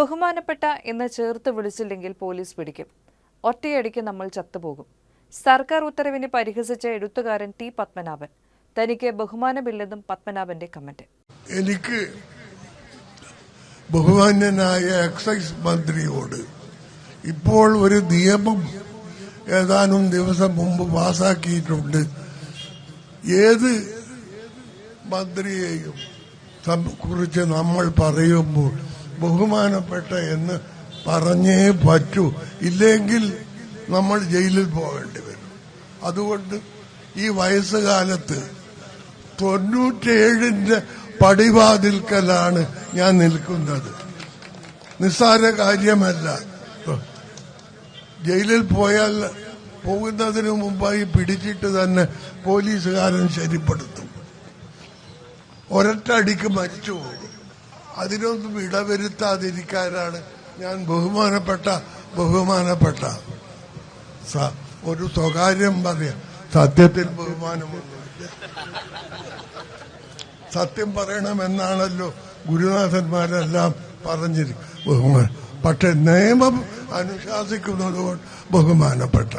ബഹുമാനപ്പെട്ട എന്ന് ചേർത്ത് വിളിച്ചില്ലെങ്കിൽ പോലീസ് പിടിക്കും. ഒറ്റയടിക്ക് നമ്മൾ ചത്തുപോകും. സർക്കാർ ഉത്തരവിനെ പരിഹസിച്ച എഴുത്തുകാരൻ ടി പത്മനാഭൻ. തനിക്ക് ബഹുമാനമില്ലെന്നും പത്മനാഭന്റെ കമന്റ്. എനിക്ക് ബഹുമാന്യനായ എക്സൈസ് മന്ത്രിയോട് ഇപ്പോൾ ഒരു നിയമം ഏതാനും ദിവസം മുമ്പ് പാസാക്കിയിട്ടുണ്ട്. ഏത് മന്ത്രിയെയും കുറിച്ച് നമ്മൾ പറയുമ്പോൾ ബഹുമാനപ്പെട്ട എന്ന് പറഞ്ഞേ പറ്റൂ. ഇല്ലെങ്കിൽ നമ്മൾ ജയിലിൽ പോകേണ്ടി വരും. അതുകൊണ്ട് ഈ വയസ്സുകാലത്ത് തൊണ്ണൂറ്റേഴിന്റെ പടിവാതിൽക്കലാണ് ഞാൻ നിൽക്കുന്നത്. നിസ്സാര കാര്യമല്ല. ജയിലിൽ പോയാൽ പോകുന്നതിന് മുമ്പായി പിടിച്ചിട്ട് തന്നെ പോലീസുകാരൻ ശരിപ്പെടുത്തും. ഒരൊറ്റടിക്ക് മരിച്ചു പോകും. അതിനൊന്നും ഇടവരുത്താതിരിക്കാനാണ് ഞാൻ ബഹുമാനപ്പെട്ട ബഹുമാനപ്പെട്ട. ഒരു സ്വകാര്യം പറയാം. സത്യത്തിൽ ബഹുമാനമൊന്നുമില്ല സത്യം പറയണമെന്നാണല്ലോ ഗുരുനാഥന്മാരെല്ലാം പറഞ്ഞിരിക്കും ബഹുമാനം പക്ഷെ നിയമം അനുശാസിക്കുന്നത് കൊണ്ട് ബഹുമാനപ്പെട്ട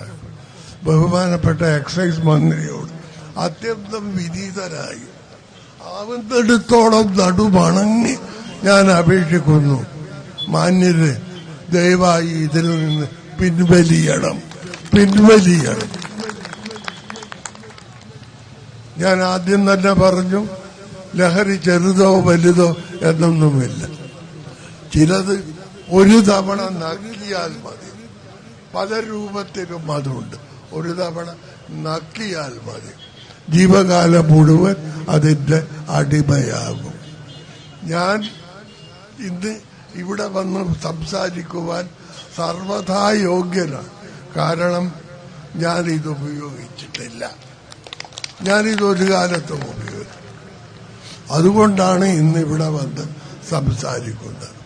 ബഹുമാനപ്പെട്ട എക്സൈസ് മന്ത്രിയോട് അത്യന്തം വിനീതരായി. ആവുന്നിടത്തോളം നടുമണങ്ങി ഞാൻ അപേക്ഷിക്കുന്നു. മാന്യര് ദയവായി ഇതിൽ നിന്ന് പിൻവലിയണം. പിൻവലിയണം. ഞാൻ ആദ്യം തന്നെ പറഞ്ഞു ലഹരി ചെറുതോ വലുതോ എന്നൊന്നുമില്ല. ചിലത് ഒരു തവണ നക്കിയാൽ മതി. പല രൂപത്തിലും അതുണ്ട്. ഒരു തവണ നക്കിയാൽ മതി. ജീവകാലം മുഴുവൻ അതിന്റെ അടിമയാകും. ഞാൻ ഇന്ന് ഇവിടെ വന്ന് സംസാരിക്കുവാൻ സർവഥാ യോഗ്യനാണ്. കാരണം ഞാൻ ഇത് ഉപയോഗിച്ചിട്ടില്ല. ഞാനിത് ഒരു കാലത്തും ഉപയോഗിച്ചു അതുകൊണ്ടാണ് ഇന്ന് ഇവിടെ വന്ന് സംസാരിക്കുന്നത്.